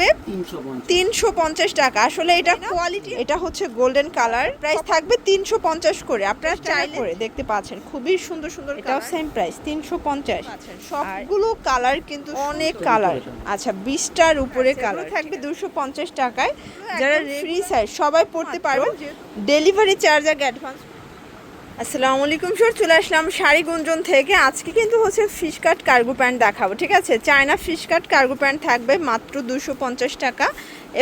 থাকবে তিনশো পঞ্চাশ। তিনশো পঞ্চাশ টাকা। আসলে এটা কোয়ালিটি এটা হচ্ছে গোল্ডেন কালার প্রাইস থাকবে তিনশো পঞ্চাশ করে। আপনারা চাইলে করে। দেখতে পাচ্ছেন খুবই সুন্দর সুন্দর এটাও সেম প্রাইস তিনশো পঞ্চাশ। সবগুলো কালার কিন্তু অনেক কালার আচ্ছা বিশটার উপরে কালার থাকবে দুশো পঞ্চাশ টাকায়। যারা ফ্রি সাইজ সবাই পড়তে পারবেন। ডেলিভারি চার্জ আগে অ্যাডভান্স আসসালামু আলাইকুম স্যার চলে আসলাম শাড়ি গুঞ্জন থেকে। আজকে কিন্তু হচ্ছে ফিশ কাট কার্গো প্যান্ট দেখাবো, ঠিক আছে? China fish cut cargo pant থাকবে মাত্র দুশো টাকা।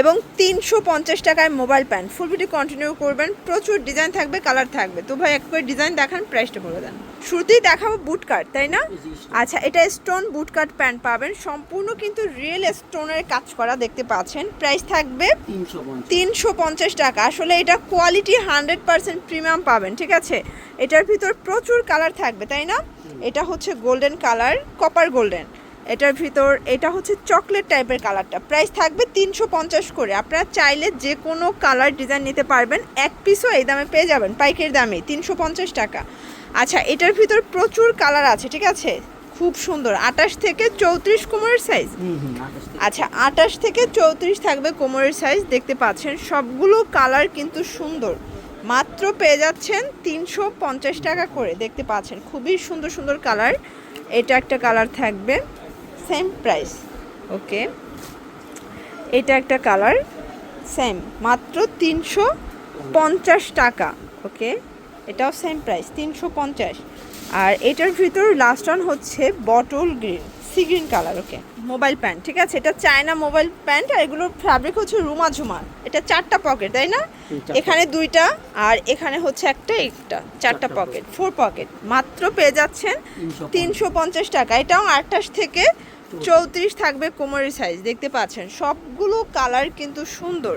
এবং তিনশো পঞ্চাশ টাকায় mobile pant. Full video continue করবেন প্রচুর ডিজাইন থাকবে কালার থাকবে। তো ভাই এক করে ডিজাইন দেখান প্রাইসটা বলে দেন। শুরুতেই দেখাবো বুট কাট তাই না? আচ্ছা এটা স্টোন বুট কাট প্যান্ট পাবেন। সম্পূর্ণ কিন্তু রিয়েল স্টোনের কাজ করা দেখতে পাচ্ছেন। প্রাইস থাকবে তিনশো পঞ্চাশ। টাকা। আসলে এটা কোয়ালিটি হান্ড্রেড পার্সেন্ট প্রিমিয়াম পাবেন ঠিক আছে? এটার ভিতর প্রচুর কালার থাকবে তাই না? এটা হচ্ছে গোল্ডেন কালার কপার গোল্ডেন এটার ভিতর এটা হচ্ছে চকলেট টাইপের কালারটা প্রাইস থাকবে তিনশো পঞ্চাশ করে। আপনারা চাইলে যে কোনো কালার ডিজাইন নিতে পারবেন। এক পিসও এই দামে পেয়ে যাবেন পাইকের দামে তিনশো পঞ্চাশ টাকা। আচ্ছা এটার ভিতর প্রচুর কালার আছে ঠিক আছে? খুব সুন্দর। আটাশ থেকে চৌত্রিশ কোমরের সাইজ আচ্ছা আটাশ থেকে চৌত্রিশ থাকবে কোমরের সাইজ দেখতে পাচ্ছেন। সবগুলো কালার কিন্তু সুন্দর। মাত্র পেয়ে যাচ্ছেন তিনশো পঞ্চাশ টাকা করে। দেখতে পাচ্ছেন খুবই সুন্দর সুন্দর কালার এটা একটা কালার থাকবে। সেম প্রাইস ওকে এটা একটা কালার সেম মাত্র তিনশো পঞ্চাশ টাকা। ওকে এটাও সেম প্রাইস তিনশো পঞ্চাশ। আর এটার ভিতর লাস্ট ওয়ান হচ্ছে bottle green sea green colour okay mobile pant ঠিক আছে? এটা চায়না মোবাইল প্যান্ট আর এগুলোর ফ্যাব্রিক হচ্ছে রুমা ঝুমা এটা চারটা পকেট তাই না। এখানে দুইটা আর এখানে হচ্ছে একটা একটা চারটা পকেট ফোর পকেট মাত্র পেয়ে যাচ্ছেন তিনশো তিনশো পঞ্চাশ টাকা। এটাও আটাশ থেকে চৌত্রিশ থাকবে কোমরের সাইজ দেখতে পাচ্ছেন। সবগুলো কালার কিন্তু সুন্দর।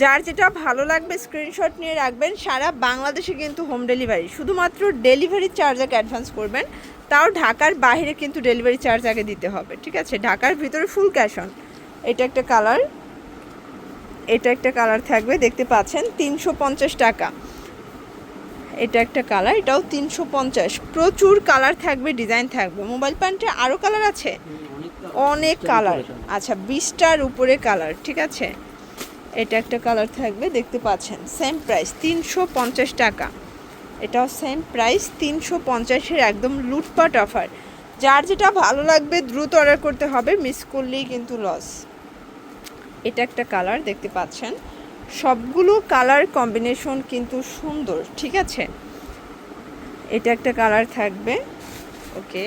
যার যেটা ভালো লাগবে স্ক্রিনশট নিয়ে রাখবেন। সারা বাংলাদেশে কিন্তু হোম ডেলিভারি শুধুমাত্র ডেলিভারি চার্জ আগে অ্যাডভান্স করবেন, তাও ঢাকার বাইরে কিন্তু ডেলিভারি চার্জ আগে দিতে হবে, ঠিক আছে? ঢাকার ভিতরে ফুল ক্যাশ অন এটা একটা কালার এটা একটা কালার থাকবে, দেখতে পাচ্ছেন, তিনশো পঞ্চাশ টাকা। এটা একটা কালার এটাও তিনশো পঞ্চাশ। প্রচুর কালার থাকবে ডিজাইন থাকবে। মোবাইল প্যান্টে আরও কালার আছে? অনেক কালার আচ্ছা বিশটার উপরে কালার ঠিক আছে? এটা একটা কালার থাকবে দেখতে পাচ্ছেন। সেম প্রাইস তিনশো পঞ্চাশ টাকা। এটাও সেম প্রাইস তিনশো পঞ্চাশের একদম লুটপাট অফার যার যেটা ভালো লাগবে দ্রুত অর্ডার করতে হবে মিস করলেই কিন্তু লস এটা একটা কালার দেখতে পাচ্ছেন? সবগুলো কালার কম্বিনেশন কিন্তু সুন্দর ঠিক আছে? এটা একটা কালার থাকবে ওকে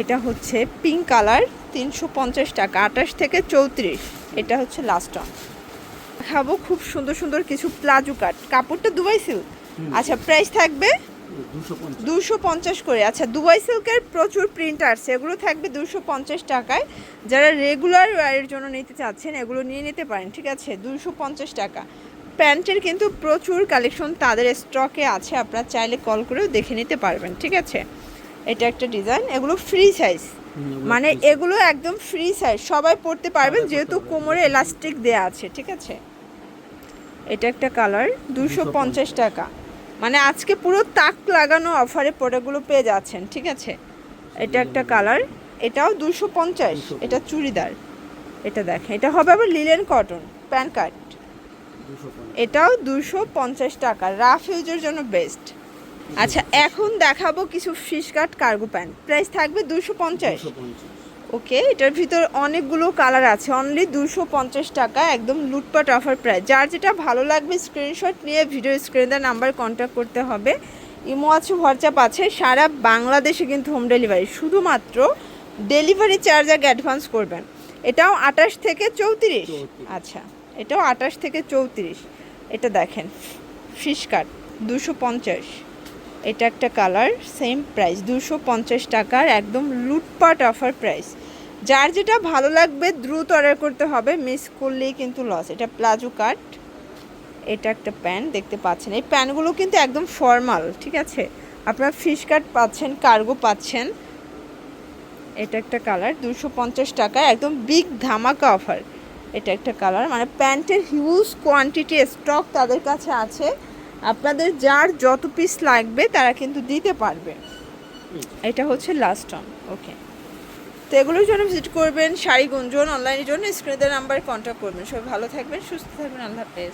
এটা হচ্ছে পিঙ্ক কালার তিনশো পঞ্চাশ টাকা আঠাশ থেকে চৌত্রিশ। এটা হচ্ছে লাস্ট অন খাব খুব সুন্দর সুন্দর কিছু প্লাজো কাট। কাপড়টা দুবাই সিল্ক আচ্ছা প্রাইস থাকবে দুশো পঞ্চাশ। করে। আচ্ছা দুবাই সিল্কের প্রচুর প্রিন্ট আছে এগুলো থাকবে দুশো পঞ্চাশ টাকায়। যারা রেগুলার ওয়ারের জন্য নিতে চাচ্ছেন এগুলো নিয়ে নিতে পারেন ঠিক আছে? দুশো পঞ্চাশ টাকা। প্যান্টের কিন্তু প্রচুর কালেকশন তাদের স্টকে আছে আপনারা চাইলে কল করেও দেখে নিতে পারবেন ঠিক আছে? এটা একটা ডিজাইন এগুলো ফ্রি সাইজ মানে এগুলো একদম ফ্রি সাইজ সবাই পড়তে পারবেন যেহেতু কোমরে এলাস্টিক দেয়া আছে ঠিক আছে? এটা একটা কালার দুশো পঞ্চাশ টাকা। মানে আজকে পুরো তাক লাগানো অফারে প্রোডাক্টগুলো পেয়ে যাচ্ছেন ঠিক আছে? এটা একটা কালার এটাও দুশো পঞ্চাশ এটা চুড়িদার। এটা দেখেন এটা হবে আবার লিলেন কটন প্যান কার্ড এটাও দুশো পঞ্চাশ টাকা রাফ ইউজের জন্য বেস্ট আচ্ছা এখন দেখাবো কিছু fish cut cargo pant price থাকবে দুশো পঞ্চাশ। ওকে এটার ভিতর অনেকগুলো কালার আছে। অনলি দুশো পঞ্চাশ টাকা একদম লুটপাট অফার প্রাইস যার যেটা ভালো লাগবে স্ক্রিনশট নিয়ে ভিডিও স্ক্রিনে নাম্বার কন্ট্যাক্ট করতে হবে। ইমো আছে হোয়াটসঅ্যাপ আছে। সারা বাংলাদেশে কিন্তু হোম ডেলিভারি শুধুমাত্র ডেলিভারি চার্জ আগে অ্যাডভান্স করবেন। এটাও আটাশ থেকে চৌত্রিশ। আচ্ছা এটাও আটাশ থেকে চৌত্রিশ। এটা দেখেন ফিশ কাট দুশো পঞ্চাশ। এটা একটা কালার সেম প্রাইস দুশো পঞ্চাশ টাকার একদম লুটপাট অফার প্রাইস যার যেটা ভালো লাগবে দ্রুত অর্ডার করতে হবে মিস করলেই কিন্তু লস এটা প্লাজো কাট এটা একটা প্যান্ট, দেখতে পাচ্ছেন। এই প্যান্টগুলো কিন্তু একদম ফর্মাল ঠিক আছে? আপনারা ফিশ কাট পাচ্ছেন কার্গো পাচ্ছেন। এটা একটা কালার, দুশো পঞ্চাশ টাকা একদম বিগ ধামাকা অফার এটা একটা কালার মানে প্যান্টের হিউজ কোয়ান্টিটি স্টক তাদের কাছে আছে। আপনাদের যার যত পিস লাগবে তারা কিন্তু দিতে পারবে। এটা হচ্ছে লাস্ট অন ওকে তো এগুলোর জন্য ভিজিট করবেন শাড়ি গুঞ্জন অনলাইনের জন্য স্ক্রিনের নাম্বারে কন্ট্যাক্ট করবেন। সবাই ভালো থাকবেন সুস্থ থাকবেন আল্লাহ হাফেজ।